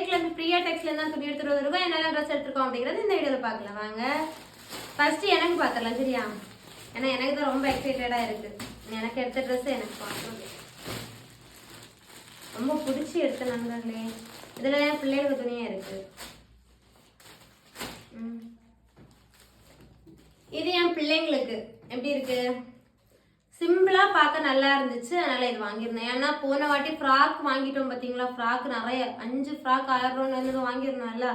டேக்ல இருந்து ஃப்ரீயா டெக்ஸ்ல துணி எடுத்துட்டு வருவோம் என்னென்ன ட்ரெஸ் எடுத்துருக்கோம் அப்படிங்கறது இந்த வீடியோல பார்க்கலாம். வாங்க. ஃபர்ஸ்ட் எனக்கு பார்த்துடலாம் சரியா? ஏன்னா எனக்கு தான் ரொம்ப எக்ஸைட்டடா இருக்கு. எனக்கு எடுத்த ட்ரெஸ் எனக்கு பார்க்கணும். ரொம்ப பிடிச்சி எடுத்த நண்பர்களே இதுல என் பிள்ளைகளுக்கு துணியா இருக்கு. ம். இது என் பிள்ளைங்களுக்கு. எப்படி இருக்கு? சிம்பிளா பார்க்க நல்லா இருந்துச்சு. அதனால இது வாங்கியிருந்தேன். ஏன்னா போன வாட்டி ஃப்ராக் வாங்கிட்டோம் பாத்தீங்களா? ஃப்ராக் நிறைய அஞ்சு ஃப்ராக் ஆயிரம் ரூபாய் வாங்கியிருந்தோம்ல.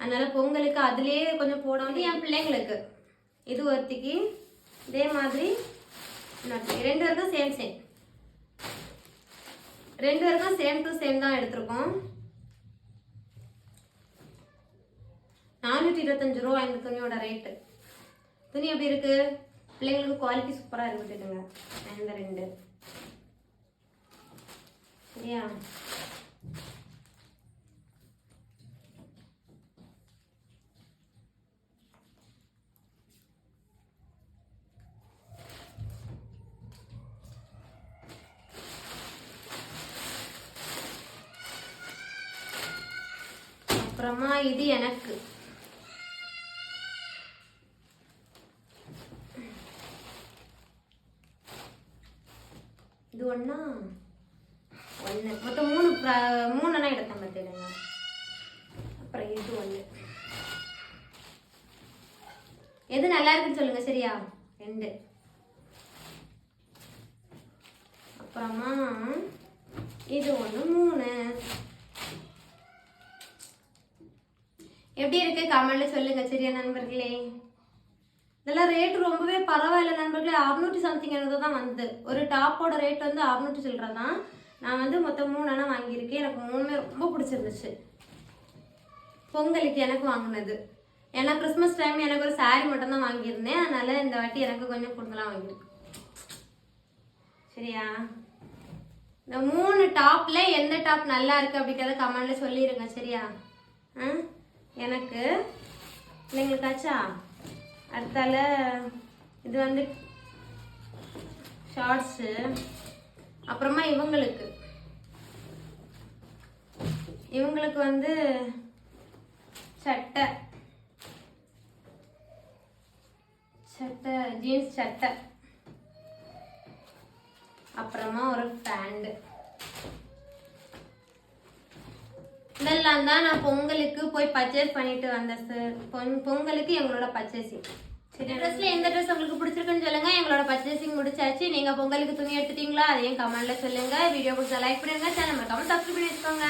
அதனால பொங்கலுக்கு அதுலேயே கொஞ்சம் போட வந்து என் பிள்ளைங்களுக்கு. இது ஒருத்திக்கு இதே மாதிரி ரெண்டு பேருக்கும் சேம் சேம் ரெண்டு பேருக்கும் சேம் டு சேம் தான் எடுத்திருக்கோம். நானூற்றி இருபத்தஞ்சு ரூபா இந்த துணியோட ரேட்டு துணி எப்படி இருக்குது பிள்ளைங்களுக்கு குவாலிட்டி சூப்பராக இருந்துட்டுங்க இந்த ரெண்டு. சரியா? அப்புறமா இது எனக்கு. இது ஒன்றா ஒன்று மொத்தம் மூணு ப்ர- மூணுனா எடுத்தேன் பார்த்துடுங்க அப்புறம் இது ஒன்று எது நல்லா இருக்குன்னு சொல்லுங்க சரியா? ரெண்டு. அப்புறமா இது ஒன்று மூணு. எப்படி இருக்கு? கமெண்ட்ல சொல்லுங்க சரியா நண்பர்களே? இதெல்லாம் ரேட் ரொம்பவே பரவாயில்ல நண்பர்களே. அறுநூற்றி சம்திங் எனக்கு தான் வந்தது ஒரு டாப்போட ரேட் வந்து அறுநூற்றி சில்லற தான் நான் வந்து மொத்தம் மூணு அண்ணா வாங்கியிருக்கேன். எனக்கு மூணுமே ரொம்ப பிடிச்சிருந்துச்சு. பொங்கலுக்கு எனக்கு வாங்கினது. ஏன்னா கிறிஸ்மஸ் டைம் எனக்கு ஒரு சாரி மட்டும்தான் வாங்கியிருந்தேன். அதனால் இந்த வாட்டி எனக்கு கொஞ்சம் கூடுதலாக வாங்கியிருக்கு. சரியா? இந்த மூணு டாப்பில் எந்த டாப் நல்லா இருக்குது அப்படிங்கிறத கமெண்டில் சொல்லிடுங்க சரியா? ஆ? எனக்கு இல்லைங்களுக்காச்சா அடுத்தால இது வந்து ஷார்ட்ஸு அப்புறமா இவங்களுக்கு. இவங்களுக்கு வந்து சட்டை. சட்டை ஜீன்ஸ் சட்டை. அப்புறமா ஒரு பேண்ட் இதெல்லாம் தான் நான் பொங்கலுக்கு போய் பர்ச்சேஸ் பண்ணிட்டு வந்தேன் சார் பொங்- பொங்கலுக்கு எங்களோட பர்ச்சேசிங் சரி ட்ரெஸ்ல எந்த ட்ரெஸ் உங்களுக்கு பிடிச்சிருக்குன்னு சொல்லுங்க. எங்களோட பர்ச்சேசிங் முடிச்சாச்சு. நீங்க பொங்கலுக்கு துணி எடுத்துட்டீங்களா அதையும் கமெண்ட்ல சொல்லுங்க. வீடியோ பிடிச்சா லைக் பண்ணுங்க சேனல் மறக்காம சப்ஸ்கிரைப் பண்ணி வச்சுக்கோங்க.